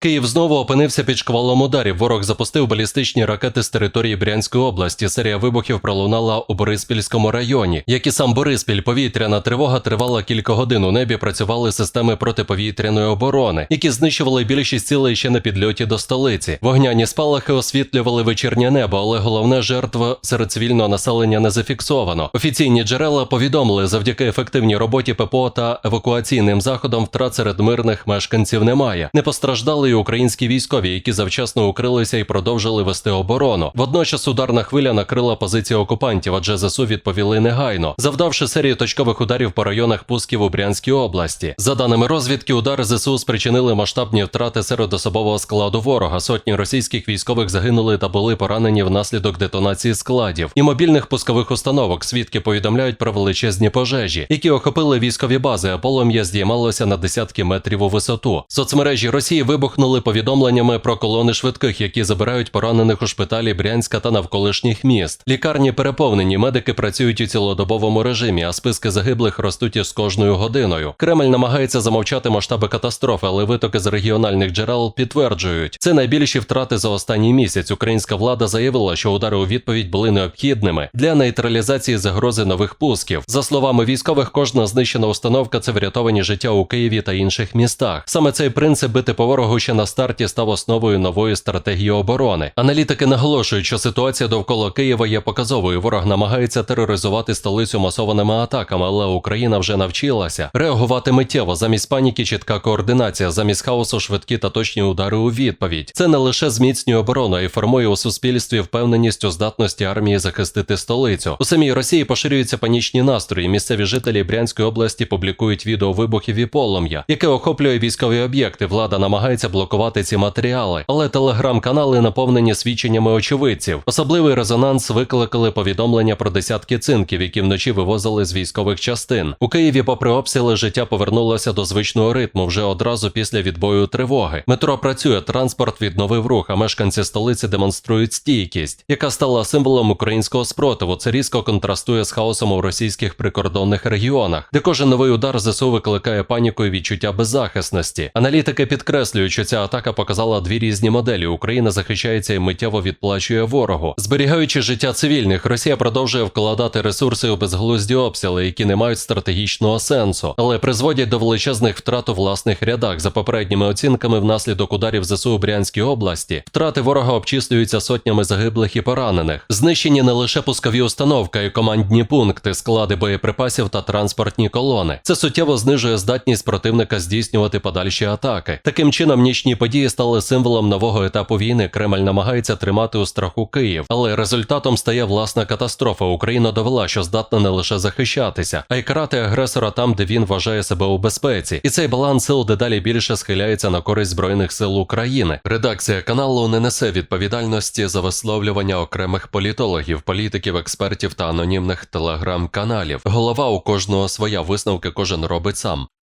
Київ знову опинився під шквалом ударів. Ворог запустив балістичні ракети з території Брянської області. Серія вибухів пролунала у Бориспільському районі. Як і сам Бориспіль, повітряна тривога тривала кілька годин. У небі працювали системи протиповітряної оборони, які знищували більшість цілей ще на підльоті до столиці. Вогняні спалахи освітлювали вечірнє небо, але головне жертв серед цивільного населення не зафіксовано. Офіційні джерела повідомили, завдяки ефективній роботі ППО та евакуаційним заходам втрат серед мирних мешканців немає. Не постраждали й українські військові, які завчасно укрилися і продовжили вести оборону. Водночас ударна хвиля накрила позиції окупантів, адже ЗСУ відповіли негайно, завдавши серію точкових ударів по районах пусків у Брянській області. За даними розвідки, удари ЗСУ спричинили масштабні втрати серед особового складу ворога. Сотні російських військових загинули та були поранені внаслідок детонації складів і мобільних пускових установок. Свідки повідомляють про величезні пожежі, які охопили військові бази, а полум'я здіймалося на десятки метрів у висоту. Соцмережі Росії вибухнули повідомленнями про колони швидких, які забирають поранених у шпиталі Брянська та навколишніх міст. Лікарні переповнені, медики працюють у цілодобовому режимі, а списки загиблих ростуть із кожною годиною. Кремль намагається замовчати масштаби катастрофи, але витоки з регіональних джерел підтверджують, це найбільші втрати за останній місяць. Українська влада заявила, що удари у відповідь були необхідними для нейтралізації загрози нових пусків. За словами військових, кожна знищена установка це врятовані життя у Києві та інших містах. Саме цей принцип бити по ворогу ще на старті став основою нової стратегії оборони. Аналітики наголошують, що ситуація довкола Києва є показовою. Ворог намагається тероризувати столицю масованими атаками, але Україна вже навчилася реагувати миттєво. Замість паніки чітка координація, замість хаосу швидкі та точні удари у відповідь. Це не лише зміцнює оборону, а й формує у суспільстві впевненість у здатності армії захистити столицю. У самій Росії поширюються панічні настрої. Місцеві жителі Брянської області публікують відео вибухів і полум'я, яке охоплює військові об'єкти. Влада намагається блокувати ці матеріали, але телеграм-канали наповнені свідченнями очевидців. Особливий резонанс викликали повідомлення про десятки цинків, які вночі вивозили з військових частин. У Києві, попри обстріли, життя повернулося до звичного ритму вже одразу після відбою тривоги. Метро працює, транспорт відновив рух, а мешканці столиці демонструють стійкість, яка стала символом українського спротиву. Це різко контрастує з хаосом у російських прикордонних регіонах, де кожен новий удар ЗСУ викликає паніку і відчуття беззахисності. Аналітики підкреслюють, що ця атака показала дві різні моделі. Україна захищається і миттєво відплачує ворогу. Зберігаючи життя цивільних, Росія продовжує вкладати ресурси у безглузді обстріли, які не мають стратегічного сенсу, але призводять до величезних втрат у власних рядах. За попередніми оцінками, внаслідок ударів ЗСУ у Брянській області, втрати ворога обчислюються сотнями загиблих і поранених. Знищені не лише пускові установки, й командні пункти, склади боєприпасів та транспортні колони. Це суттєво знижує здатність противника здійснювати подальші атаки. Таким чином, нічні події стали символом нового етапу війни. Кремль намагається тримати у страху Київ, але результатом стає власна катастрофа. Україна довела, що здатна не лише захищатися, а й карати агресора там, де він вважає себе у безпеці. І цей баланс сил дедалі більше схиляється на користь збройних сил України. Редакція каналу не несе відповідальності за висловлювання окремих політологів, політиків, експертів та анонімних телеграм-каналів. Голова у кожного своя висновки кожен робить сам.